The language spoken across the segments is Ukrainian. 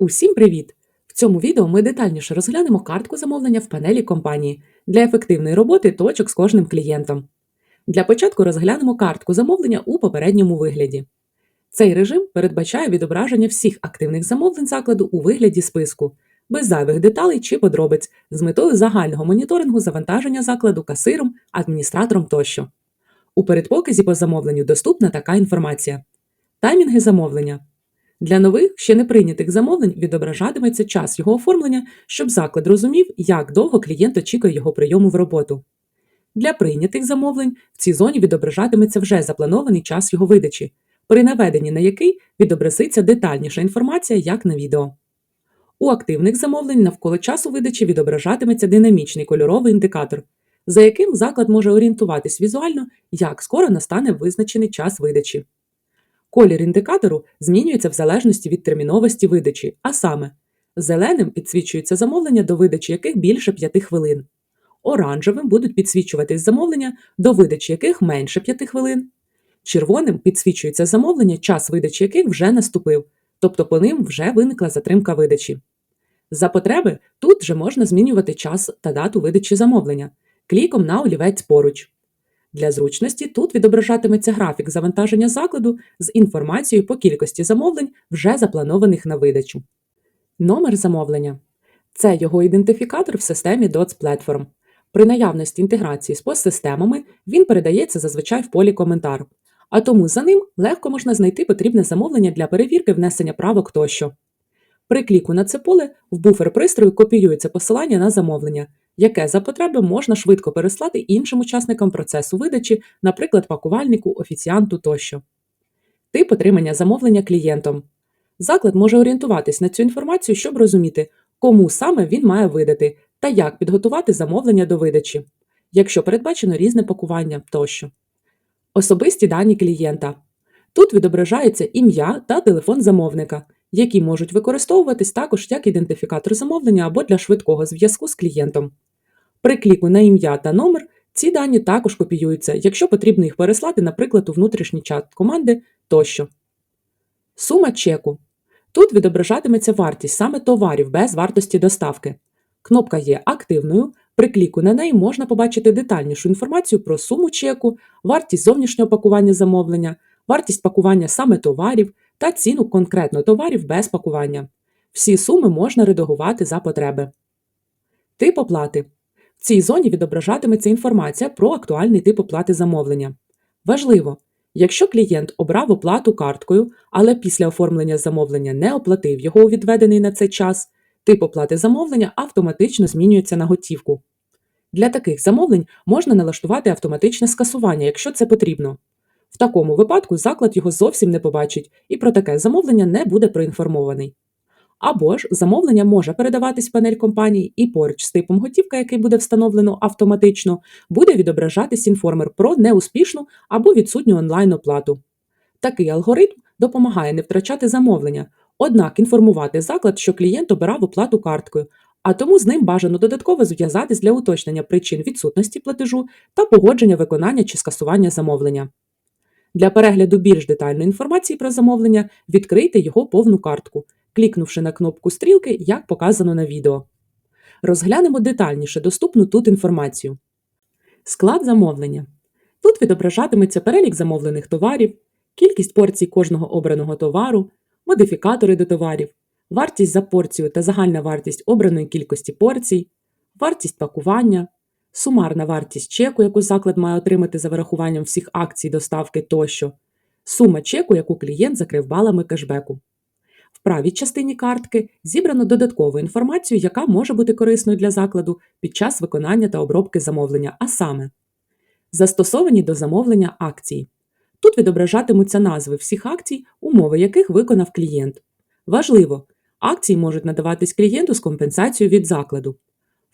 Усім привіт! В цьому відео ми детальніше розглянемо картку замовлення в панелі компанії для ефективної роботи точок з кожним клієнтом. Для початку розглянемо картку замовлення у попередньому вигляді. Цей режим передбачає відображення всіх активних замовлень закладу у вигляді списку, без зайвих деталей чи подробиць, з метою загального моніторингу завантаження закладу касиром, адміністратором тощо. У передпоказі по замовленню доступна така інформація. Таймінги замовлення. Для нових, ще не прийнятих замовлень відображатиметься час його оформлення, щоб заклад розумів, як довго клієнт очікує його прийому в роботу. Для прийнятих замовлень в цій зоні відображатиметься вже запланований час його видачі, при наведенні на який відобразиться детальніша інформація, як на відео. У активних замовлень навколо часу видачі відображатиметься динамічний кольоровий індикатор, за яким заклад може орієнтуватись візуально, як скоро настане визначений час видачі. Колір індикатору змінюється в залежності від терміновості видачі, а саме, зеленим підсвічується замовлення, до видачі яких більше 5 хвилин. Оранжевим будуть підсвічуватись замовлення, до видачі яких менше 5 хвилин. Червоним підсвічується замовлення, час видачі яких вже наступив, тобто по ним вже виникла затримка видачі. За потреби тут вже можна змінювати час та дату видачі замовлення кліком на олівець поруч. Для зручності тут відображатиметься графік завантаження закладу з інформацією по кількості замовлень, вже запланованих на видачу. Номер замовлення це його ідентифікатор в системі DOTS Platform. При наявності інтеграції з постсистемами він передається зазвичай в полі коментар, а тому за ним легко можна знайти потрібне замовлення для перевірки внесення правок тощо. При кліку на це поле в буфер пристрою копіюється посилання на замовлення, яке за потреби можна швидко переслати іншим учасникам процесу видачі, наприклад, пакувальнику, офіціанту тощо. Тип отримання замовлення клієнтом. Заклад може орієнтуватись на цю інформацію, щоб розуміти, кому саме він має видати та як підготувати замовлення до видачі, якщо передбачено різне пакування тощо. Особисті дані клієнта. Тут відображається ім'я та телефон замовника, які можуть використовуватись також як ідентифікатор замовлення або для швидкого зв'язку з клієнтом. При кліку на ім'я та номер ці дані також копіюються, якщо потрібно їх переслати, наприклад, у внутрішній чат команди тощо. Сума чеку. Тут відображатиметься вартість саме товарів без вартості доставки. Кнопка є активною. При кліку на неї можна побачити детальнішу інформацію про суму чеку, вартість зовнішнього пакування замовлення, вартість пакування саме товарів та ціну конкретно товарів без пакування. Всі суми можна редагувати за потреби. Тип оплати. В цій зоні відображатиметься інформація про актуальний тип оплати замовлення. Важливо, якщо клієнт обрав оплату карткою, але після оформлення замовлення не оплатив його у відведений на цей час, тип оплати замовлення автоматично змінюється на готівку. Для таких замовлень можна налаштувати автоматичне скасування, якщо це потрібно. В такому випадку заклад його зовсім не побачить і про таке замовлення не буде проінформований. Або ж замовлення може передаватись в панель компанії, і поруч з типом готівка, який буде встановлено автоматично, буде відображатись інформер про неуспішну або відсутню онлайн-оплату. Такий алгоритм допомагає не втрачати замовлення, однак інформувати заклад, що клієнт обирав оплату карткою, а тому з ним бажано додатково зв'язатись для уточнення причин відсутності платежу та погодження виконання чи скасування замовлення. Для перегляду більш детальної інформації про замовлення відкрийте його повну картку клікнувши на кнопку стрілки, як показано на відео. Розглянемо детальніше доступну тут інформацію. Склад замовлення. Тут відображатиметься перелік замовлених товарів, кількість порцій кожного обраного товару, модифікатори до товарів, вартість за порцію та загальна вартість обраної кількості порцій, вартість пакування, сумарна вартість чеку, яку заклад має отримати за вирахуванням всіх акцій доставки тощо, сума чеку, яку клієнт закрив балами кешбеку. В правій частині картки зібрано додаткову інформацію, яка може бути корисною для закладу під час виконання та обробки замовлення, а саме застосовані до замовлення акції. Тут відображатимуться назви всіх акцій, умови яких виконав клієнт. Важливо, акції можуть надаватись клієнту з компенсацією від закладу.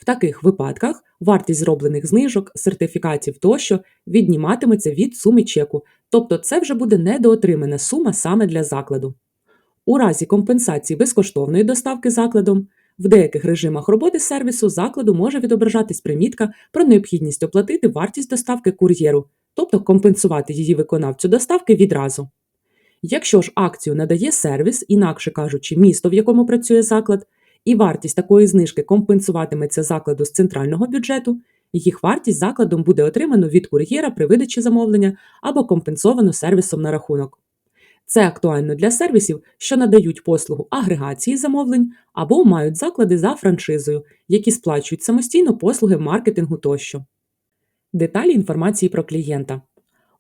В таких випадках вартість зроблених знижок, сертифікатів тощо відніматиметься від суми чеку, тобто це вже буде недоотримана сума саме для закладу. У разі компенсації безкоштовної доставки закладом в деяких режимах роботи сервісу закладу може відображатись примітка про необхідність оплатити вартість доставки кур'єру, тобто компенсувати її виконавцю доставки відразу. Якщо ж акцію надає сервіс, інакше кажучи, місто, в якому працює заклад, і вартість такої знижки компенсуватиметься закладу з центрального бюджету, їх вартість закладом буде отримано від кур'єра при видачі замовлення або компенсовано сервісом на рахунок. Це актуально для сервісів, що надають послугу агрегації замовлень або мають заклади за франшизою, які сплачують самостійно послуги маркетингу тощо. Деталі інформації про клієнта.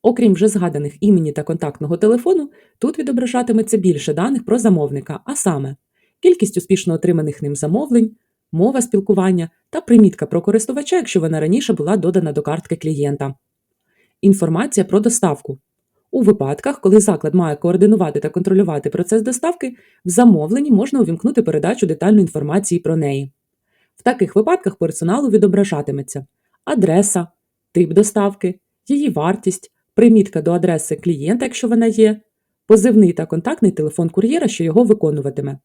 Окрім вже згаданих імені та контактного телефону, тут відображатиметься більше даних про замовника, а саме кількість успішно отриманих ним замовлень, мова спілкування та примітка про користувача, якщо вона раніше була додана до картки клієнта. Інформація про доставку. У випадках, коли заклад має координувати та контролювати процес доставки, в замовленні можна увімкнути передачу детальної інформації про неї. В таких випадках персоналу відображатиметься адреса, тип доставки, її вартість, примітка до адреси клієнта, якщо вона є, позивний та контактний телефон кур'єра, що його виконуватиме.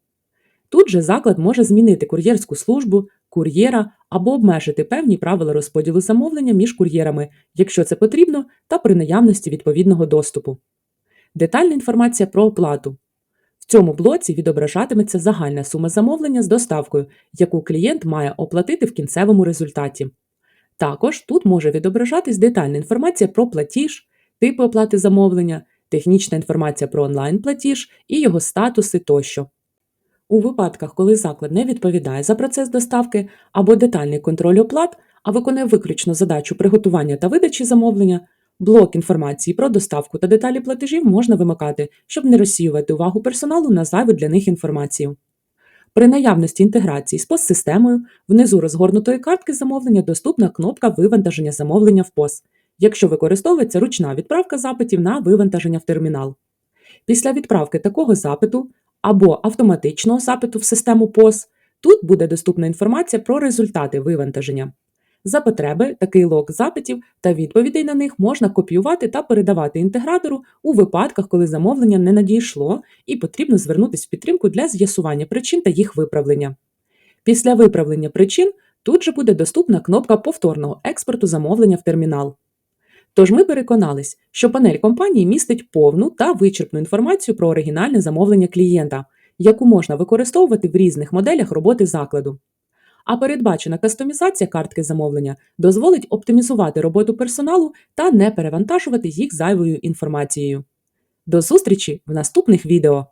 Тут же заклад може змінити кур'єрську службу, кур'єра або обмежити певні правила розподілу замовлення між кур'єрами, якщо це потрібно, та при наявності відповідного доступу. Детальна інформація про оплату. В цьому блоці відображатиметься загальна сума замовлення з доставкою, яку клієнт має оплатити в кінцевому результаті. Також тут може відображатись детальна інформація про платіж, типи оплати замовлення, технічна інформація про онлайн-платіж і його статуси тощо. У випадках, коли заклад не відповідає за процес доставки або детальний контроль оплат, а виконує виключно задачу приготування та видачі замовлення, блок інформації про доставку та деталі платежів можна вимикати, щоб не розсіювати увагу персоналу на зайву для них інформацію. При наявності інтеграції з постсистемою внизу розгорнутої картки замовлення доступна кнопка вивантаження замовлення в POS, якщо використовується ручна відправка запитів на вивантаження в термінал. Після відправки такого запиту або автоматичного запиту в систему POS тут буде доступна інформація про результати вивантаження. За потреби такий лог запитів та відповідей на них можна копіювати та передавати інтегратору у випадках, коли замовлення не надійшло і потрібно звернутися в підтримку для з'ясування причин та їх виправлення. Після виправлення причин тут же буде доступна кнопка повторного експорту замовлення в термінал. Тож ми переконались, що панель компанії містить повну та вичерпну інформацію про оригінальне замовлення клієнта, яку можна використовувати в різних моделях роботи закладу. А передбачена кастомізація картки замовлення дозволить оптимізувати роботу персоналу та не перевантажувати їх зайвою інформацією. До зустрічі в наступних відео!